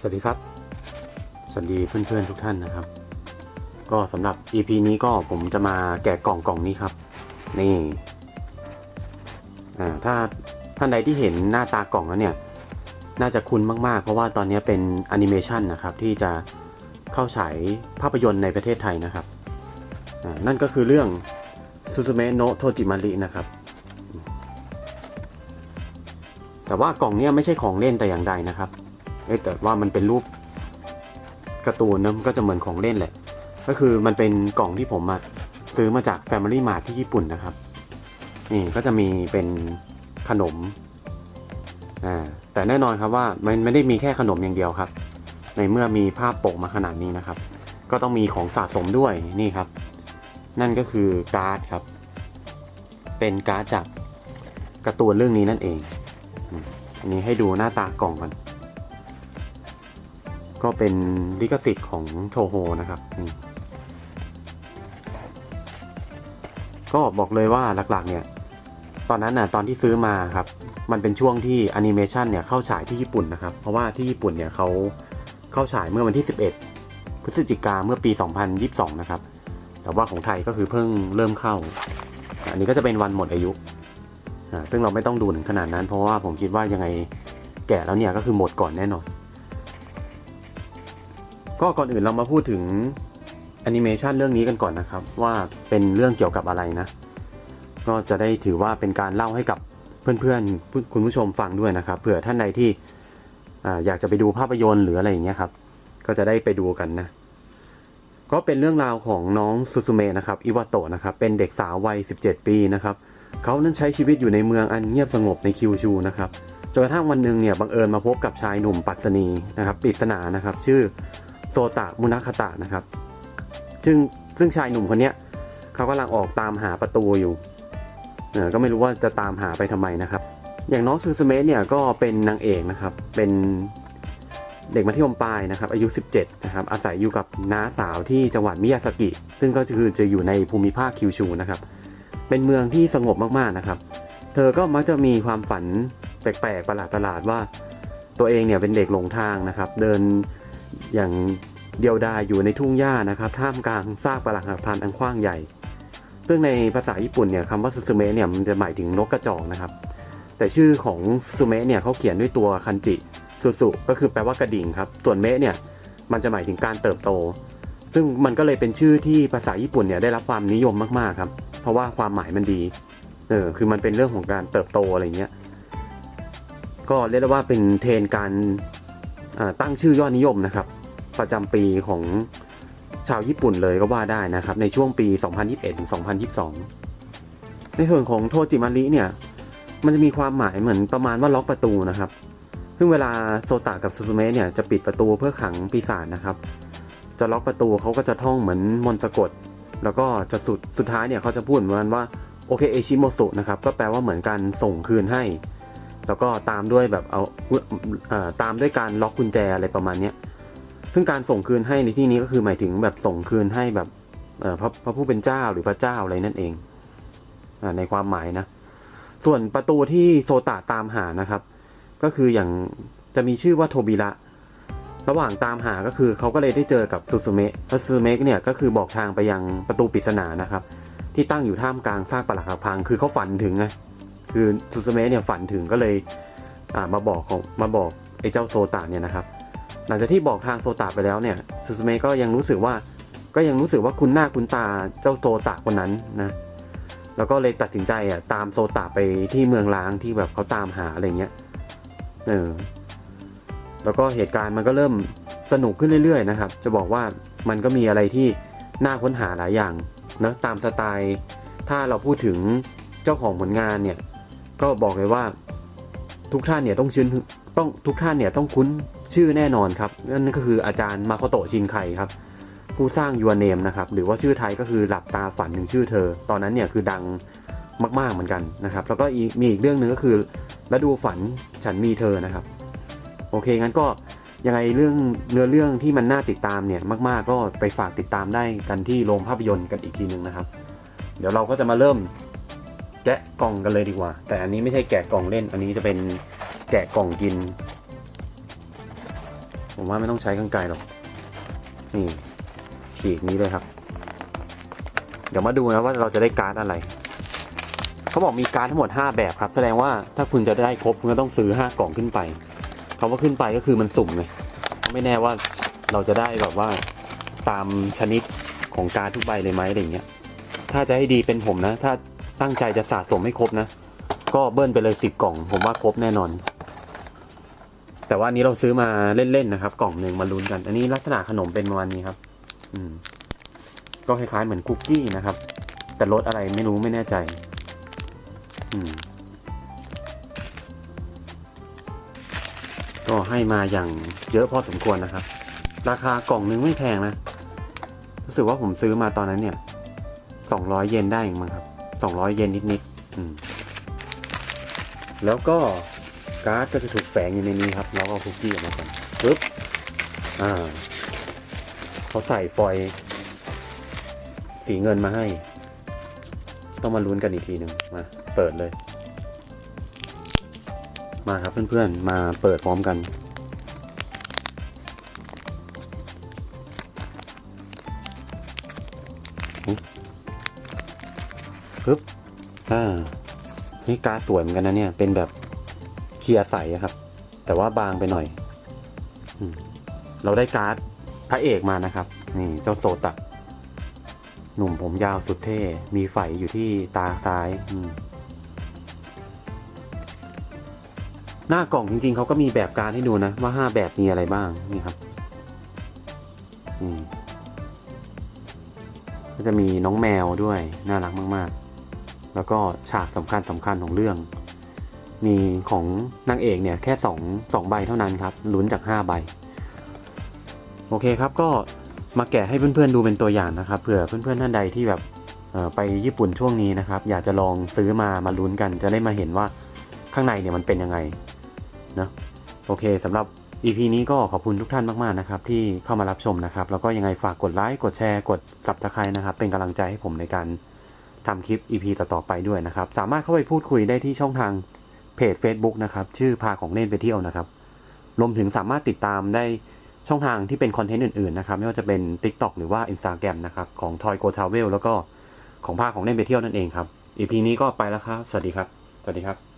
สวัสดีครับ สวัสดีเพื่อนๆทุกท่านนะครับ ก็สำหรับ EP นี้ก็ผมจะมาแกะกล่องกล่องนี้ครับ นี่อ่าถ้าท่านใดที่เห็นหน้าตากล่องแล้วเนี่ย น่าจะคุ้นมากๆ เพราะว่าตอนนี้เป็นแอนิเมชันนะครับ ที่จะเข้าฉายภาพยนตร์ในประเทศไทยนะครับอ่านั่นก็คือเรื่อง Suzume no Tojimari นะครับ แต่ว่ากล่องเนี้ยไม่ใช่ของเล่นแต่อย่างใดนะครับ เอ้ยแต่ว่ามันเป็นรูปการ์ตูนนะมันก็จะเหมือนของเล่นแหละ ก็คือมันเป็นกล่องที่ผมมาซื้อมาจาก Family Mart ที่ญี่ปุ่นนะครับ นี่ก็จะมีเป็นขนมอ่าแต่แน่นอนครับว่ามันไม่ได้มีแค่ขนมอย่างเดียวครับ ในเมื่อมีภาพปกมาขนาดนี้นะครับ ก็ต้องมีของสะสมด้วยนี่ครับ นั่นก็คือการ์ดครับ เป็นการ์ดจากการ์ตูนเรื่องนี้นั่นเองอันนี้ให้ดูหน้าตากล่องกัน ก็เป็นลิขสิทธิ์ของโชโฮนะครับก็บอกเลยว่าหลักๆ เนี่ย ตอนนั้นน่ะตอนที่ซื้อมาครับ มันเป็นช่วงที่แอนิเมชันเนี่ยเข้าฉายที่ญี่ปุ่นนะครับ เพราะว่าที่ญี่ปุ่นเนี่ยเขาเข้าฉายเมื่อวันที่ 11 พฤศจิกาเมื่อปี 2022 นะครับ แต่ว่าของไทยก็คือเพิ่งเริ่มเข้า อันนี้ก็จะเป็นวันหมดอายุ ซึ่งเราไม่ต้องดูถึงขนาดนั้น เพราะว่าผมคิดว่ายังไงแก่แล้วเนี่ยก็คือหมดก่อนแน่นอน ก็ก่อนอื่นเรามาพูดถึงแอนิเมชันเรื่องนี้กันก่อนนะครับ ว่าเป็นเรื่องเกี่ยวกับอะไรนะ ก็จะได้ถือว่าเป็นการเล่าให้กับเพื่อนๆคุณผู้ชมฟังด้วยนะครับเผื่อท่านใดที่ออยากจะไปดูภาพยนตร์หรืออะไรอย่างเงี้ยครับ ก็จะได้ไปดูกันนะ ก็เป็นเรื่องราวของน้องซูซูเมะนะครับอิวาโตะนะครับ เป็นเด็กสาววัย 17 ปีนะครับเขานั้นใช้ชีวิตอยู่ในเมืองอันเงียบสงบในคิวชูนะครับจนกระทั่งวันหนึ่งเนี่ยบังเอิญมาพบกับชายหนุ่มปัสนีนะครับปริศนานะครับ ชื่อ โซตะมุนาคาตะนะครับ ซึ่งซึ่งชายหนุ่มคนเนี้ยเขากำลังออกตามหาประตูอยู่เออก็ไม่รู้ว่าจะตามหาไปทำไมนะครับ อย่างน้องซูซูเมะเนี่ยก็เป็นนางเอกนะครับ เป็นเด็กมัธยมปลายนะครับ อายุ 17 นะครับ อาศัยอยู่กับน้าสาวที่จังหวัดมิยาสกิ ซึ่งก็คือจะอยู่ในภูมิภาคคิวชูนะครับ เป็นเมืองที่สงบมากๆนะครับ เธอก็มักจะมีความฝันแปลกๆประหลาดๆว่า ตัวเองเนี่ยเป็นเด็กหลงทางนะครับ เดิน อย่างเดียวดายอยู่ในทุ่งหญ้านะครับท่ามกลางซากปรักหักพันอันกว้างใหญ่ ซึ่งในภาษาญี่ปุ่นเนี่ยคำว่าซูซูเมะเนี่ยมันจะหมายถึงนกกระจอกนะครับ แต่ชื่อของซูซูเมะเนี่ยเขาเขียนด้วยตัวคันจิสุสุก็คือแปลว่ากระดิ่งครับ ส่วนเมะเนี่ยมันจะหมายถึงการเติบโต ซึ่งมันก็เลยเป็นชื่อที่ภาษาญี่ปุ่นเนี่ยได้รับความนิยมมากๆครับ เพราะว่าความหมายมันดีเออคือมันเป็นเรื่องของการเติบโตอะไรเงี้ยก็เรียกได้ว่าเป็นเทรนการ ตั้งชื่อยอดนิยมนะครับ ประจำปีของชาวญี่ปุ่นเลยก็ว่าได้นะครับ ในช่วงปี 2021ถึง2022 ในส่วนของโทจิมาริเนี่ย มันจะมีความหมายเหมือนประมาณว่าล็อกประตูนะครับ ซึ่งเวลาโซตะกับซูซูเมะเนี่ยจะปิดประตูเพื่อขังปีศาจนะครับ จะล็อกประตูเขาก็จะท่องเหมือนมนต์สะกด แล้วก็จะสุดสุดท้ายเนี่ยเขาจะพูดเหมือนว่าโอเคเอชิโมสุนะครับก็แปลว่าเหมือนการส่งคืนให้ แล้วก็ตามด้วยแบบเอาตามด้วยการล็อกกุญแจอะไรประมาณเนี้ยซึ่งการส่งคืนให้ในที่นี้ก็คือหมายถึงแบบส่งคืนให้แบบพระพระผู้เป็นเจ้าหรือพระเจ้าอะไรนั่นเองอในความหมายนะ ส่วนประตูที่โซตะตามหานะครับ ก็คืออย่างจะมีชื่อว่าโทบิระระหว่างตามหาก็คือเขาก็เลยได้เจอกับซูซูเมะแล้วซูซูเมะเนี่ยก็คือบอกทางไปยังประตูปริศนานะครับ ที่ตั้งอยู่ท่ามกลางซากปรักหักพัง คือเขาฝันถึงไง คือซูซูเมะเนี่ยฝันถึงก็เลยมาบอกของมาบอกไอ้เจ้าโซตะเนี่ยนะครับ หลังจากที่บอกทางโซตะไปแล้วเนี่ยซูซูเมะก็ยังรู้สึกว่าก็ยังรู้สึกว่าคุณหน้าคุณตาเจ้าโซตะคนนั้นนะแล้วก็เลยตัดสินใจอะตามโซตะไปที่เมืองล้างที่แบบเขาตามหาอะไรเงี้ยเออแล้วก็เหตุการณ์มันก็เริ่มสนุกขึ้นเรื่อยๆนะครับ จะบอกว่ามันก็มีอะไรที่น่าค้นหาหลายอย่างนะตามสไตล์ ถ้าเราพูดถึงเจ้าของผลงานเนี่ย ก็บอกเลยว่าทุกท่านเนี่ยต้องชื่นต้องทุกท่านเนี่ยต้องคุ้นชื่อแน่นอนครับนั่นก็คืออาจารย์มาโคโตชินไคครับ ผู้สร้างยูเนมนะครับหรือว่าชื่อไทยก็คือหลับตาฝันถึงชื่อเธอ ตอนนั้นเนี่ยคือดังมาก ๆเหมือนกันนะครับ แล้วก็อีกมีอีกเรื่องหนึ่งก็คือและดูฝันฉันมีเธอนะครับ โอเคงั้นก็ยังไงเรื่องเนื้อเรื่องที่มันน่าติดตามเนี่ยมาก ๆ ก็ไปฝากติดตามได้กันที่โรงภาพยนตร์กันอีกทีหนึ่งนะครับ เดี๋ยวเราก็จะมาเริ่ม แกะกล่องกันเลยดีกว่า แต่อันนี้ไม่ใช่แกะกล่องเล่น อันนี้จะเป็นแกะกล่องกิน ผมว่าไม่ต้องใช้กรรไกรหรอก นี่ฉีกนี้เลยครับ เดี๋ยวมาดูนะว่าเราจะได้การ์ดอะไร เขาบอกมีการ์ดทั้งหมด 5 แบบครับ แสดงว่าถ้าคุณจะได้ครบคุณก็ต้องซื้อ 5 กล่องขึ้นไปคำว่าขึ้นไปก็คือมันสุ่มไงไม่แน่ว่าเราจะได้แบบว่าตามชนิดของการ์ดทุกใบเลยไหมอะไรเงี้ย ถ้าจะให้ดีเป็นผมนะ ถ้า ตั้งใจจะสะสมให้ครบนะ ก็เบิ้ลไปเลยสิบกล่อง ผมว่าครบแน่นอน แต่ว่าอันนี้เราซื้อมาเล่นๆนะครับ กล่องหนึ่งมาลุ้นกัน อันนี้ลักษณะขนมเป็นประมาณนี้ครับ อืม ก็คล้ายๆเหมือนคุกกี้นะครับ แต่รสอะไรไม่รู้ไม่แน่ใจ อืม ก็ให้มาอย่างเยอะพอสมควรนะครับ ราคากล่องนึงไม่แพงนะรู้สึกว่าผมซื้อมาตอนนั้นเนี่ยสองร้อยเยนได้เองมั้งครับ สองร้อยเยนนิดๆแล้วก็การ์ดก็จะถูกแฝงอยู่ในนี้ครับเราก็คุกกี้ออกมาก่อนปึ๊บอ่าเขาใส่ฟอยล์สีเงินมาให้ ต้องมาลุ้นกันอีกทีหนึ่งมาเปิดเลย มาครับเพื่อนๆ มาเปิดพร้อมกัน ปึ๊บอ่านี่การสวยเหมือนกันนะเนี่ย เป็นแบบเคลียร์ใสครับ แต่ว่าบางไปหน่อยอเราได้การ์ดพระเอกมานะครับ นี่เจ้าโซตะหนุ่มผมยาวสุดเท่ มีไฝอยู่ที่ตาซ้าย หน้ากล่องจริงๆ เขาก็มีแบบการให้ดูนะ ว่าห้าแบบมีอะไรบ้าง นี่ครับก็จะมีน้องแมวด้วย น่ารักมาก ๆ แล้วก็ฉากสำคัญสำคัญของเรื่อง มีของนางเอกเนี่ยแค่สองสองใบเท่านั้นครับลุ้นจากห้าใบ โอเคครับก็มาแกะให้เพื่อนๆดูเป็นตัวอย่างนะครับเผื่อเพื่อนๆท่านใดที่แบบไปญี่ปุ่นช่วงนี้นะครับ อยากจะลองซื้อมามาลุ้นกัน จะได้มาเห็นว่าข้างในเนี่ยมันเป็นยังไงนะโอเคสำหรับ EP นี้ก็ขอบคุณทุกท่านมากๆนะครับ ที่เข้ามารับชมนะครับ แล้วก็ยังไงฝากกดไลค์กดแชร์กด subscribe นะครับ เป็นกำลังใจให้ผมในการ ทำคลิป EP ต่อๆไปด้วยนะครับ สามารถเข้าไปพูดคุยได้ที่ช่องทางเพจ Facebook นะครับ ชื่อพาของเล่นไปเที่ยวนะครับ รวมถึงสามารถติดตามได้ช่องทางที่เป็นคอนเทนต์อื่นๆนะครับ ไม่ว่าจะเป็น TikTok หรือว่า Instagram นะครับของ Toy Go Travel แล้วก็ของพาของเล่นไปเที่ยวนั่นเองครับ EP นี้ก็ไปแล้วครับ สวัสดีครับ สวัสดีครับ